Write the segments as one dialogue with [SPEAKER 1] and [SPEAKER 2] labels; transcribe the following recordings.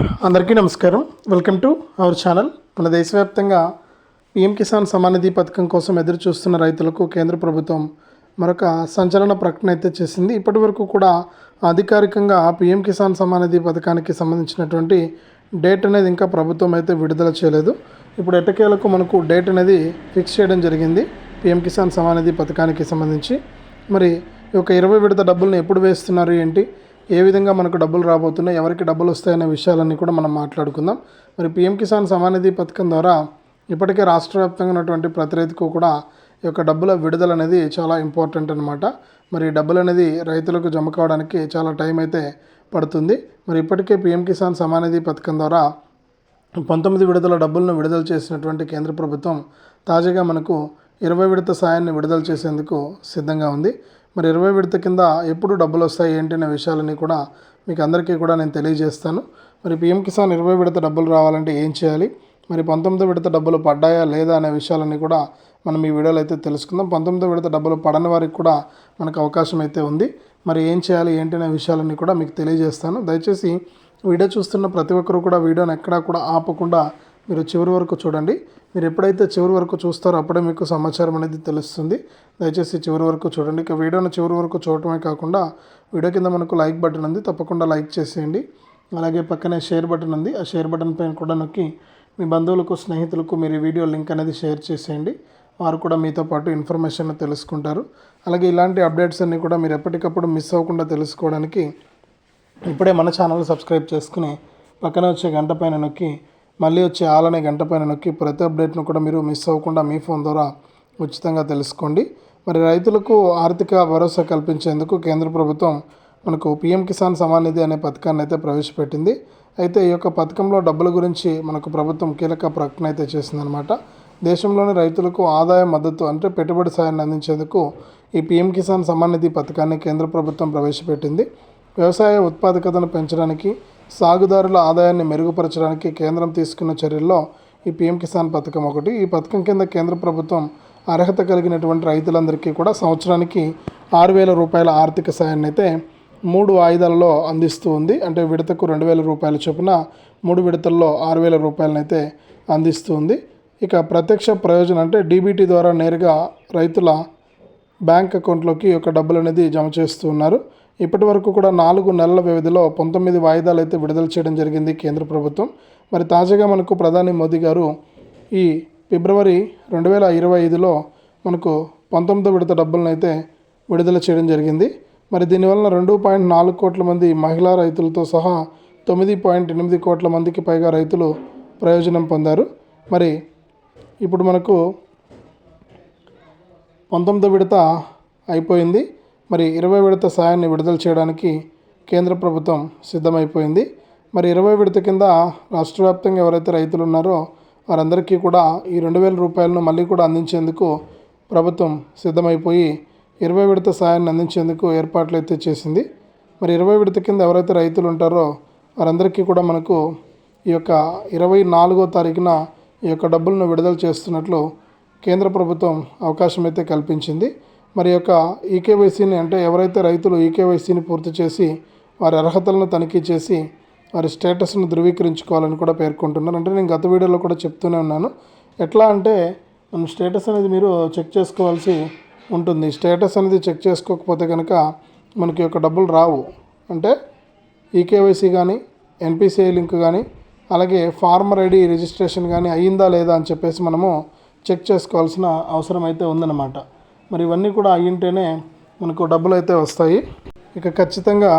[SPEAKER 1] అందరికీ నమస్కారం. Welcome to our channel. మన దేశవ్యాప్తంగా పీఎం కిసాన్ సమానిధి నిధి పథకం కోసం ఎదురు చూస్తున్న రైతులకు కేంద్ర ప్రభుత్వం మరొక సంచలన ప్రకటన అయితే చేసింది. ఇప్పటి వరకు కూడా అధికారికంగా పీఎం కిసాన్ సమానిధి నిధి పథకానికి సంబంధించినటువంటి డేట్ అనేది ఇంకా ప్రభుత్వం అయితే విడుదల చేయలేదు. ఇప్పుడు ఎట్టకేలకు మనకు డేట్ అనేది ఫిక్స్ చేయడం జరిగింది పీఎం కిసాన్ సమానిధి నిధి పథకానికి సంబంధించి. మరి ఈ యొక్క ఇరవై విడత డబ్బులను ఎప్పుడు వేస్తున్నారు ఏంటి? ఏ విధంగా మనకు డబ్బులు రాబోతున్నాయి ఎవరికి డబ్బులు వస్తాయనే విషయాలన్నీ కూడా మనం మాట్లాడుకుందాం. మరి పీఎం కిసాన్ సమానిధి పథకం ద్వారా ఇప్పటికే రాష్ట్ర వ్యాప్తంగా ఉన్నటువంటి ప్రతి రైతుకు కూడా ఈ యొక్క డబ్బుల విడుదల అనేది చాలా ఇంపార్టెంట్ అనమాట మరి డబ్బులు అనేది రైతులకు జమ కావడానికి చాలా టైం అయితే పడుతుంది. మరి ఇప్పటికే పీఎం కిసాన్ సమానిధి పథకం ద్వారా పంతొమ్మిది విడుదల డబ్బులను విడుదల చేసినటువంటి కేంద్ర ప్రభుత్వం తాజాగా మనకు ఇరవై విడత సాయాన్ని విడుదల చేసేందుకు సిద్ధంగా ఉంది. మరి ఇరవై విడత కింద ఎప్పుడు డబ్బులు వస్తాయి ఏంటి అనే విషయాలని కూడా మీకు అందరికీ కూడా నేను తెలియజేస్తాను. మరి పిఎం కిసాన్ ఇరవై విడత డబ్బులు రావాలంటే ఏం చేయాలి? మరి పంతొమ్మిది విడత డబ్బులు పడ్డాయా లేదా అనే విషయాలన్నీ కూడా మనం ఈ వీడియోలో అయితే తెలుసుకుందాం. పంతొమ్మిది విడత డబ్బులు పడని వారికి కూడా మనకు అవకాశం అయితే ఉంది. మరి ఏం చేయాలి ఏంటి అనే విషయాలన్నీ కూడా మీకు తెలియజేస్తాను. దయచేసి వీడియో చూస్తున్న ప్రతి ఒక్కరు కూడా వీడియోని ఎక్కడా కూడా ఆపకుండా మీరు చివరి వరకు చూడండి. మీరు ఎప్పుడైతే చివరి వరకు చూస్తారో అప్పుడే మీకు సమాచారం అనేది తెలుస్తుంది. దయచేసి చివరి వరకు చూడండి. ఇక వీడియోను చివరి వరకు చూడటమే కాకుండా వీడియో కింద మనకు లైక్ బటన్ ఉంది. తప్పకుండా లైక్ చేసేయండి. అలాగే పక్కనే షేర్ బటన్ ఉంది. ఆ షేర్ బటన్ పైన కూడా నొక్కి మీ బంధువులకు స్నేహితులకు మీరు ఈ వీడియో లింక్ అనేది షేర్ చేసేయండి. వారు కూడా మీతో పాటు ఇన్ఫర్మేషన్ తెలుసుకుంటారు. అలాగే ఇలాంటి అప్డేట్స్ అన్నీ కూడా మీరు ఎప్పటికప్పుడు మిస్ అవ్వకుండా తెలుసుకోవడానికి ఇప్పుడే మన ఛానల్ సబ్స్క్రైబ్ చేసుకుని పక్కన వచ్చే గంట పైన నొక్కి మళ్ళీ వచ్చే ఆల్ అనే గంట పైన నొక్కి ప్రతి అప్డేట్ను కూడా మీరు మిస్ అవ్వకుండా మీ ఫోన్ ద్వారా ఉచితంగా తెలుసుకోండి. మరి రైతులకు ఆర్థిక భరోసా కల్పించేందుకు కేంద్ర ప్రభుత్వం మనకు పిఎం కిసాన్ సమాన్ నిధి అనే పథకాన్ని అయితే ప్రవేశపెట్టింది. అయితే ఈ యొక్క పథకంలో డబ్బుల గురించి మనకు ప్రభుత్వం కీలక ప్రకటన అయితే చేసిందనమాట దేశంలోని రైతులకు ఆదాయ మద్దతు అంటే పెట్టుబడి సాయాన్ని అందించేందుకు ఈ పిఎం కిసాన్ సమాన్ నిధి పథకాన్ని కేంద్ర ప్రభుత్వం ప్రవేశపెట్టింది. వ్యవసాయ ఉత్పాదకతను పెంచడానికి సాగుదారుల ఆదాయాన్ని మెరుగుపరచడానికి కేంద్రం తీసుకున్న చర్యల్లో ఈ పిఎం కిసాన్ పథకం ఒకటి. ఈ పథకం కింద కేంద్ర ప్రభుత్వం అర్హత కలిగినటువంటి రైతులందరికీ కూడా సంవత్సరానికి ఆరు వేల రూపాయల ఆర్థిక సాయాన్ని అయితే మూడు వాయిదాలలో అందిస్తూ ఉంది. అంటే విడతకు రెండు వేల రూపాయల చొప్పున మూడు విడతల్లో ఆరు వేల రూపాయలనైతే అందిస్తూ ఉంది. ఇక ప్రత్యక్ష ప్రయోజనం అంటే డీబీటీ ద్వారా నేరుగా రైతుల బ్యాంక్ అకౌంట్లోకి యొక్క డబ్బులు అనేది జమ చేస్తూ ఉన్నారు. ఇప్పటి వరకు కూడా నాలుగు నెలల వ్యవధిలో పంతొమ్మిది వాయిదాలు అయితే విడుదల చేయడం జరిగింది కేంద్ర ప్రభుత్వం. మరి తాజాగా మనకు ప్రధాని మోదీ గారు ఈ ఫిబ్రవరి రెండు వేల ఇరవై ఐదులో మనకు పంతొమ్మిదో విడత డబ్బులను అయితే విడుదల చేయడం జరిగింది. మరి దీనివలన రెండు పాయింట్ నాలుగు కోట్ల మంది మహిళా రైతులతో సహా తొమ్మిది పాయింట్ ఎనిమిది కోట్ల మందికి పైగా రైతులు ప్రయోజనం పొందారు. మరి ఇప్పుడు మనకు పంతొమ్మిదో విడత అయిపోయింది. మరి ఇరవై విడత సాయాన్ని విడుదల చేయడానికి కేంద్ర ప్రభుత్వం సిద్ధమైపోయింది. మరి ఇరవై విడత కింద రాష్ట్ర వ్యాప్తంగా ఎవరైతే రైతులు ఉన్నారో వారందరికీ కూడా ఈ రెండు వేల రూపాయలను మళ్ళీ కూడా అందించేందుకు ప్రభుత్వం సిద్ధమైపోయి ఇరవై విడత సాయాన్ని అందించేందుకు ఏర్పాట్లు అయితే చేసింది. మరి ఇరవై విడత కింద ఎవరైతే రైతులు ఉంటారో వారందరికీ కూడా మనకు ఈ యొక్క ఇరవై నాలుగో తారీఖున ఈ యొక్క డబ్బులను విడుదల చేస్తున్నట్లు కేంద్ర ప్రభుత్వం అవకాశం అయితే కల్పించింది. మరి యొక్క ఈకేవైసీని అంటే ఎవరైతే రైతులు ఈకేవైసీని పూర్తి చేసి వారి అర్హతలను తనిఖీ చేసి వారి స్టేటస్ను ధృవీకరించుకోవాలని కూడా పేర్కొంటున్నారు. అంటే నేను గత వీడియోలో కూడా చెప్తూనే ఉన్నాను. ఎట్లా అంటే మనం స్టేటస్ అనేది మీరు చెక్ చేసుకోవాల్సి ఉంటుంది. స్టేటస్ అనేది చెక్ చేసుకోకపోతే కనుక మనకి యొక్క డబ్బులు రావు. అంటే ఈకేవైసీ కానీ ఎన్పిసిఐ లింక్ కానీ అలాగే ఫార్మర్ ఐడి రిజిస్ట్రేషన్ కానీ అయ్యిందా లేదా అని చెప్పేసి మనము చెక్ చేసుకోవాల్సిన అవసరం అయితే ఉందన్నమాట. మరి ఇవన్నీ కూడా అయ్యింటేనే మనకు డబ్బులు అయితే వస్తాయి. ఇక ఖచ్చితంగా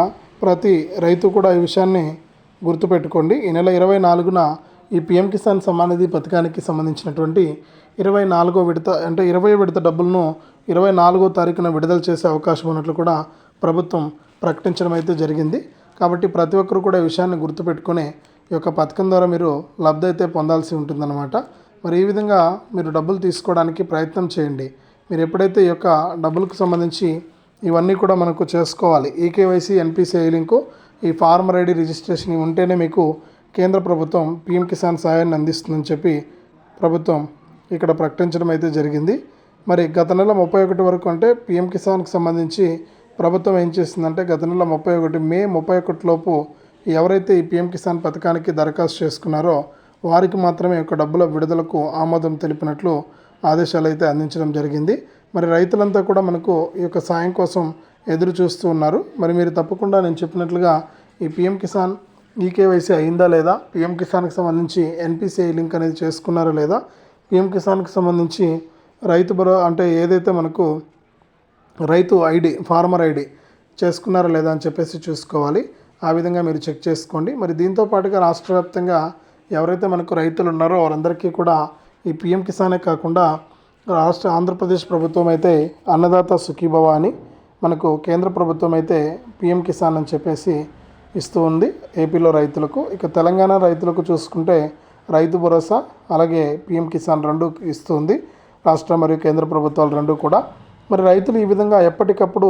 [SPEAKER 1] ప్రతి రైతు కూడా ఈ విషయాన్ని గుర్తుపెట్టుకోండి. ఈ నెల ఇరవై నాలుగున ఈ పిఎం కిసాన్ సమానిధి పథకానికి సంబంధించినటువంటి ఇరవై నాలుగో విడత అంటే ఇరవై విడత డబ్బులను ఇరవై నాలుగో తారీఖున విడుదల చేసే అవకాశం ఉన్నట్లు కూడా ప్రభుత్వం ప్రకటించడం అయితే జరిగింది. కాబట్టి ప్రతి ఒక్కరు కూడా ఈ విషయాన్ని గుర్తుపెట్టుకునే ఈ యొక్క పథకం ద్వారా మీరు లబ్ధి అయితే పొందాల్సి ఉంటుందన్నమాట. మరి ఈ విధంగా మీరు డబ్బులు తీసుకోవడానికి ప్రయత్నం చేయండి. మీరు ఎప్పుడైతే ఈ యొక్క డబ్బులకు సంబంధించి ఇవన్నీ కూడా మనకు చేసుకోవాలి ఈకేవైసీ ఎన్పిసిఐ లింకు ఈ ఫార్మర్ ఐడి రిజిస్ట్రేషన్ ఉంటేనే మీకు కేంద్ర ప్రభుత్వం పిఎం కిసాన్ సహాయాన్ని అందిస్తుందని చెప్పి ప్రభుత్వం ఇక్కడ ప్రకటించడం అయితే జరిగింది. మరి గత నెల ముప్పై ఒకటి వరకు అంటే పిఎం కిసాన్కి సంబంధించి ప్రభుత్వం ఏం చేసిందంటే గత నెల ముప్పై ఒకటి మే ముప్పై ఒకటి లోపు ఎవరైతే ఈ పిఎం కిసాన్ పథకానికి దరఖాస్తు చేసుకున్నారో వారికి మాత్రమే యొక్క డబ్బుల విడుదలకు ఆమోదం తెలిపినట్లు ఆదేశాలు అయితే అందించడం జరిగింది. మరి రైతులంతా కూడా మనకు ఈ యొక్క సాయం కోసం ఎదురు చూస్తూ ఉన్నారు. మరి మీరు తప్పకుండా నేను చెప్పినట్లుగా ఈ పిఎం కిసాన్ ఈకేవైసీ అయిందా లేదా పిఎం కిసాన్కి సంబంధించి ఎన్పిసిఐ లింక్ అనేది చేసుకున్నారా లేదా పిఎం కిసాన్కి సంబంధించి రైతు భరో అంటే ఏదైతే మనకు రైతు ఐడి ఫార్మర్ ఐడి చేసుకున్నారా లేదా అని చెప్పేసి చూసుకోవాలి. ఆ విధంగా మీరు చెక్ చేసుకోండి. మరి దీంతో పాటుగా రాష్ట్ర వ్యాప్తంగా ఎవరైతే మనకు రైతులు ఉన్నారో వారందరికీ కూడా ఈ పిఎం కిసానే కాకుండా రాష్ట్ర ఆంధ్రప్రదేశ్ ప్రభుత్వం అయితే అన్నదాత సుఖీభవ అని మనకు కేంద్ర ప్రభుత్వం అయితే పిఎం కిసాన్ అని చెప్పేసి ఇస్తూ ఉంది ఏపీలో రైతులకు. ఇక తెలంగాణ రైతులకు చూసుకుంటే రైతు భరోసా అలాగే పిఎం కిసాన్ రెండు ఇస్తుంది రాష్ట్ర మరియు కేంద్ర ప్రభుత్వాలు రెండు కూడా. మరి రైతులు ఈ విధంగా ఎప్పటికప్పుడు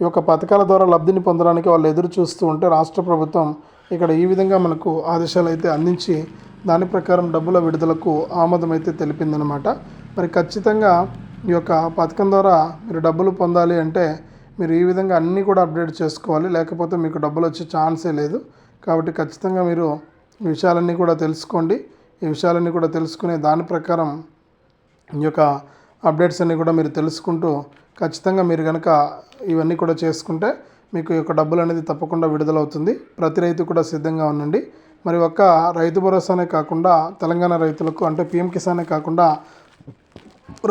[SPEAKER 1] ఈ యొక్క పథకాల ద్వారా లబ్ధిని పొందడానికి వాళ్ళు ఎదురు చూస్తూ ఉంటే రాష్ట్ర ప్రభుత్వం ఇక్కడ ఈ విధంగా మనకు ఆదేశాలు అయితే అందించి దాని ప్రకారం డబ్బుల విడుదలకు ఆమోదం అయితే తెలిపిందనమాట మరి ఖచ్చితంగా ఈ యొక్క పథకం ద్వారా మీరు డబ్బులు పొందాలి అంటే మీరు ఈ విధంగా అన్నీ కూడా అప్డేట్ చేసుకోవాలి. లేకపోతే మీకు డబ్బులు వచ్చే ఛాన్సే లేదు. కాబట్టి ఖచ్చితంగా మీరు ఈ విషయాలన్నీ కూడా తెలుసుకోండి. ఈ విషయాలన్నీ కూడా తెలుసుకునే దాని ప్రకారం ఈ యొక్క అప్డేట్స్ అన్నీ కూడా మీరు తెలుసుకుంటూ ఖచ్చితంగా మీరు కనుక ఇవన్నీ కూడా చేసుకుంటే మీకు ఈ యొక్క డబ్బులు అనేది తప్పకుండా విడుదలవుతుంది. ప్రతి రైతు కూడా సిద్ధంగా ఉండండి. మరి ఒక్క రైతు భరోసానే కాకుండా తెలంగాణ రైతులకు అంటే పిఎం కిసానే కాకుండా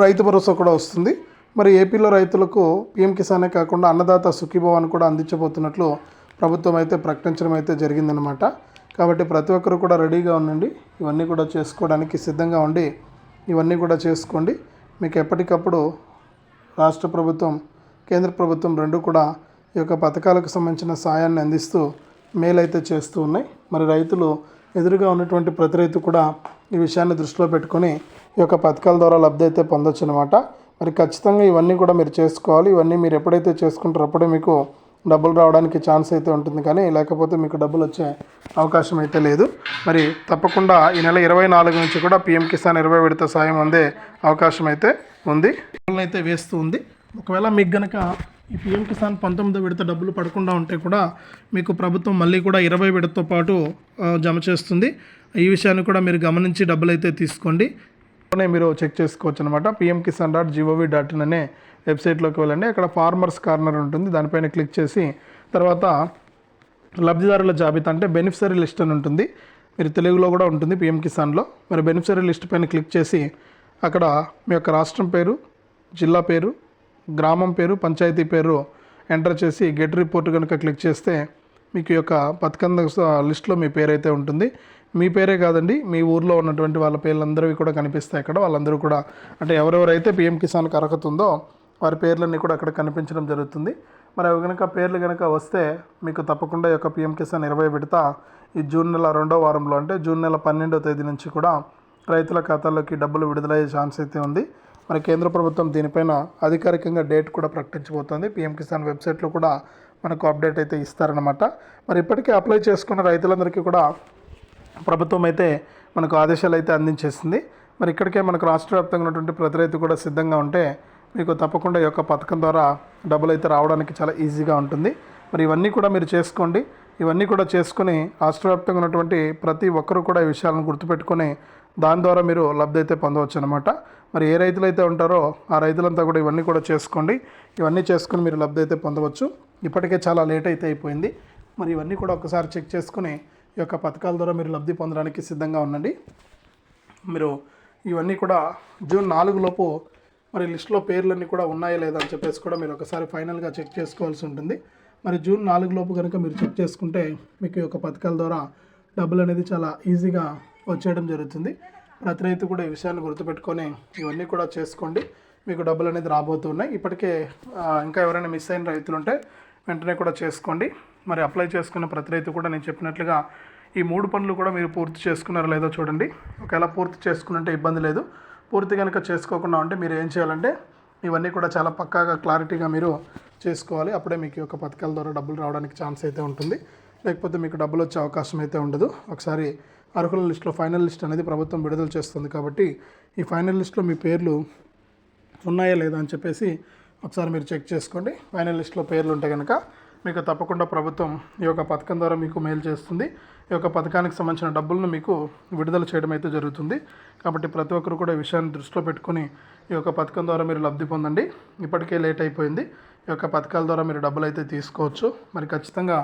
[SPEAKER 1] రైతు భరోసా కూడా వస్తుంది. మరి ఏపీలో రైతులకు పిఎం కిసానే కాకుండా అన్నదాత సుఖీభవాన్ని కూడా అందించబోతున్నట్లు ప్రభుత్వం అయితే ప్రకటించడం అయితే జరిగిందనమాట కాబట్టి ప్రతి ఒక్కరు కూడా రెడీగా ఉండండి. ఇవన్నీ కూడా చేసుకోవడానికి సిద్ధంగా ఉండి ఇవన్నీ కూడా చేసుకోండి. మీకు ఎప్పటికప్పుడు రాష్ట్ర ప్రభుత్వం కేంద్ర ప్రభుత్వం రెండు కూడా ఈ యొక్క పథకాలకు సంబంధించిన సాయాన్ని అందిస్తూ మేలైతే చేస్తూ ఉన్నాయి. మరి రైతులు ఎదురుగా ఉన్నటువంటి ప్రతి రైతు కూడా ఈ విషయాన్ని దృష్టిలో పెట్టుకొని ఈ యొక్క పథకాల ద్వారా లబ్ధి అయితే పొందొచ్చు అనమాట మరి ఖచ్చితంగా ఇవన్నీ కూడా మీరు చేసుకోవాలి. ఇవన్నీ మీరు ఎప్పుడైతే చేసుకుంటారో అప్పుడే మీకు డబ్బులు రావడానికి ఛాన్స్ అయితే ఉంటుంది కానీ లేకపోతే మీకు డబ్బులు వచ్చే అవకాశం అయితే లేదు. మరి తప్పకుండా ఈ నెల ఇరవై నాలుగు నుంచి కూడా పిఎం కిసాన్ ఇరవై విడత సాయం అందే అవకాశం అయితే ఉంది. అయితే వేస్తూ ఉంది. ఒకవేళ మీకు గనక ఈ పిఎం కిసాన్ పంతొమ్మిదో విడత డబ్బులు పడకుండా ఉంటే కూడా మీకు ప్రభుత్వం మళ్ళీ కూడా ఇరవై విడతతో పాటు జమ చేస్తుంది. ఈ విషయాన్ని కూడా మీరు గమనించి డబ్బులు అయితే తీసుకోండి మీరు చెక్ చేసుకోవచ్చు అనమాట PM Kisan dot G O V dot in అనే వెబ్సైట్లోకి వెళ్ళండి. అక్కడ ఫార్మర్స్ కార్నర్ ఉంటుంది. దానిపైన క్లిక్ చేసి తర్వాత లబ్ధిదారుల జాబితా అంటే బెనిఫిషరీ లిస్ట్ అని ఉంటుంది. మీరు తెలుగులో కూడా ఉంటుంది పిఎం కిసాన్లో. మరి బెనిఫిషరీ లిస్ట్ పైన క్లిక్ చేసి అక్కడ మీ యొక్క రాష్ట్రం పేరు జిల్లా పేరు గ్రామం పేరు పంచాయతీ పేరు ఎంటర్ చేసి గెట్ రిపోర్ట్ కనుక క్లిక్ చేస్తే మీకు యొక్క పథకం లిస్ట్లో మీ పేరు అయితే ఉంటుంది. మీ పేరే కాదండి మీ ఊర్లో ఉన్నటువంటి వాళ్ళ పేర్లందరివి కూడా కనిపిస్తాయి అక్కడ. వాళ్ళందరూ కూడా అంటే ఎవరెవరైతే పిఎం కిసాన్కి అర్హత ఉందో వారి పేర్లన్నీ కూడా అక్కడ కనిపించడం జరుగుతుంది. మరి అవి కనుక పేర్లు కనుక వస్తే మీకు తప్పకుండా యొక్క పిఎం కిసాన్ ఇరవై విడత ఈ జూన్ నెల రెండో వారంలో అంటే జూన్ నెల పన్నెండో తేదీ నుంచి కూడా రైతుల ఖాతాల్లోకి డబ్బులు విడుదలయ్యే ఛాన్స్ అయితే ఉంది. మరి కేంద్ర ప్రభుత్వం దీనిపైన అధికారికంగా డేట్ కూడా ప్రకటించబోతోంది. పిఎం కిసాన్ వెబ్సైట్లో కూడా మనకు అప్డేట్ అయితే ఇస్తారనమాట మరి ఇప్పటికే అప్లై చేసుకున్న రైతులందరికీ కూడా ప్రభుత్వం అయితే మనకు ఆదేశాలు అయితే అందించేసింది. మరి ఇక్కడికే మనకు రాష్ట్ర వ్యాప్తంగా ఉన్నటువంటి ప్రతి రైతు కూడా సిద్ధంగా ఉంటే మీకు తప్పకుండా ఈ యొక్క పథకం ద్వారా డబ్బులు అయితే రావడానికి చాలా ఈజీగా ఉంటుంది. మరి ఇవన్నీ కూడా మీరు చేసుకోండి. ఇవన్నీ కూడా చేసుకుని రాష్ట్ర వ్యాప్తంగా ఉన్నటువంటి ప్రతి ఒక్కరూ కూడా ఈ విషయాలను గుర్తుపెట్టుకొని దాని ద్వారా మీరు లబ్ధి అయితే పొందవచ్చు అనమాట మరి ఏ రైతులైతే ఉంటారో ఆ రైతులంతా కూడా ఇవన్నీ కూడా చేసుకోండి. ఇవన్నీ చేసుకుని మీరు లబ్ధి అయితే పొందవచ్చు. ఇప్పటికే చాలా లేట్ అయితే అయిపోయింది. మరి ఇవన్నీ కూడా ఒకసారి చెక్ చేసుకుని ఈ యొక్క పథకాల ద్వారా మీరు లబ్ధి పొందడానికి సిద్ధంగా ఉండండి. మీరు ఇవన్నీ కూడా జూన్ నాలుగు లోపు మరి లిస్టులో పేర్లన్నీ కూడా ఉన్నాయా లేదా అని చెప్పేసి కూడా మీరు ఒకసారి ఫైనల్గా చెక్ చేసుకోవాల్సి ఉంటుంది. మరి జూన్ నాలుగు లోపు కనుక మీరు చెక్ చేసుకుంటే మీకు ఈ యొక్క పథకాల ద్వారా డబ్బులు అనేది చాలా ఈజీగా వచ్చేయడం జరుగుతుంది. ప్రతి రైతు కూడా ఈ విషయాన్ని గుర్తుపెట్టుకొని ఇవన్నీ కూడా చేసుకోండి. మీకు డబ్బులు అనేది రాబోతున్నాయి ఇప్పటికే ఇంకా ఎవరైనా మిస్ అయిన రైతులు ఉంటే వెంటనే కూడా చేసుకోండి. మరి అప్లై చేసుకున్న ప్రతి రైతు కూడా నేను చెప్పినట్లుగా ఈ మూడు పనులు కూడా మీరు పూర్తి చేసుకున్నారో లేదో చూడండి. ఒకవేళ పూర్తి చేసుకున్నంటే ఇబ్బంది లేదు. పూర్తి కనుక చేసుకోకుండా ఉంటే మీరు ఏం చేయాలంటే ఇవన్నీ కూడా చాలా పక్కాగా క్లారిటీగా మీరు చేసుకోవాలి. అప్పుడే మీకు యొక్క పథకాల ద్వారా డబ్బులు రావడానికి ఛాన్స్ అయితే ఉంటుంది. లేకపోతే మీకు డబ్బులు వచ్చే అవకాశం అయితే ఉండదు. ఒకసారి అర్హుల లిస్టులో ఫైనల్ లిస్ట్ అనేది ప్రభుత్వం విడుదల చేస్తుంది కాబట్టి ఈ ఫైనల్ లిస్టులో మీ పేర్లు ఉన్నాయా లేదా అని చెప్పేసి ఒకసారి మీరు చెక్ చేసుకోండి. ఫైనల్ లిస్టులో పేర్లు ఉంటే కనుక మీకు తప్పకుండా ప్రభుత్వం ఈ యొక్క పథకం ద్వారా మీకు మేలు చేస్తుంది. ఈ యొక్క పథకానికి సంబంధించిన డబ్బులను మీకు విడుదల చేయడం అయితే జరుగుతుంది. కాబట్టి ప్రతి ఒక్కరు కూడా ఈ విషయాన్ని దృష్టిలో పెట్టుకుని ఈ యొక్క పథకం ద్వారా మీరు లబ్ధి పొందండి. ఇప్పటికే లేట్ అయిపోయింది. ఈ యొక్క పథకాల ద్వారా మీరు డబ్బులు అయితే తీసుకోవచ్చు. మరి ఖచ్చితంగా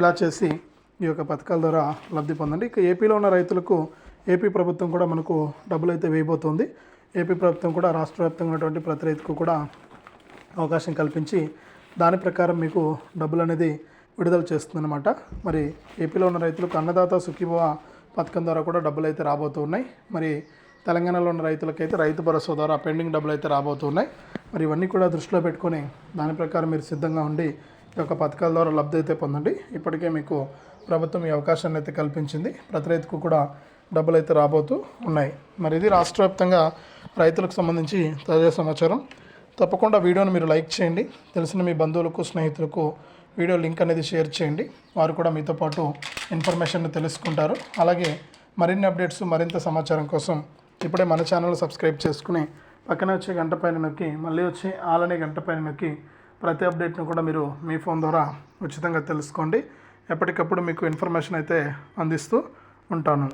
[SPEAKER 1] ఇలా చేసి ఈ యొక్క పథకాల ద్వారా లబ్ధి పొందండి. ఇక ఏపీలో ఉన్న రైతులకు ఏపీ ప్రభుత్వం కూడా మనకు డబ్బులు అయితే వేయబోతోంది. ఏపీ ప్రభుత్వం కూడా రాష్ట్ర వ్యాప్తంగా ఉన్నటువంటి ప్రతి రైతుకు కూడా అవకాశం కల్పించి దాని ప్రకారం మీకు డబ్బులు అనేది విడుదల చేస్తుందన్నమాట. మరి ఏపీలో ఉన్న రైతులకు అన్నదాత సుఖీభవ పథకం ద్వారా కూడా డబ్బులు అయితే రాబోతున్నాయి. మరి తెలంగాణలో ఉన్న రైతులకైతే రైతు భరోసా ద్వారా పెండింగ్ డబ్బులు అయితే రాబోతున్నాయి. మరి ఇవన్నీ కూడా దృష్టిలో పెట్టుకొని దాని ప్రకారం మీరు సిద్ధంగా ఉండి ఈ యొక్క పథకాల ద్వారా లబ్ధి అయితే పొందండి. ఇప్పటికే మీకు ప్రభుత్వం ఈ అవకాశాన్ని అయితే కల్పించింది. ప్రతి రైతుకు కూడా డబ్బులు అయితే రాబోతూ ఉన్నాయి. మరి ఇది రాష్ట్ర వ్యాప్తంగా రైతులకు సంబంధించి తాజా సమాచారం. తప్పకుండా వీడియోని మీరు లైక్ చేయండి. తెలిసిన మీ బంధువులకు స్నేహితులకు వీడియో లింక్ అనేది షేర్ చేయండి. వారు కూడా మీతో పాటు ఇన్ఫర్మేషన్ తెలుసుకుంటారు. అలాగే మరిన్ని అప్డేట్స్ మరింత సమాచారం కోసం ఇప్పుడే మన ఛానల్ సబ్స్క్రైబ్ చేసుకుని పక్కన వచ్చే గంట పైన నొక్కి మళ్ళీ వచ్చే ఆలనే గంట పైన నొక్కి ప్రతి అప్డేట్ను కూడా మీరు మీ ఫోన్ ద్వారా ఉచితంగా తెలుసుకోండి. ఎప్పటికప్పుడు మీకు ఇన్ఫర్మేషన్ అయితే అందిస్తూ ఉంటాను.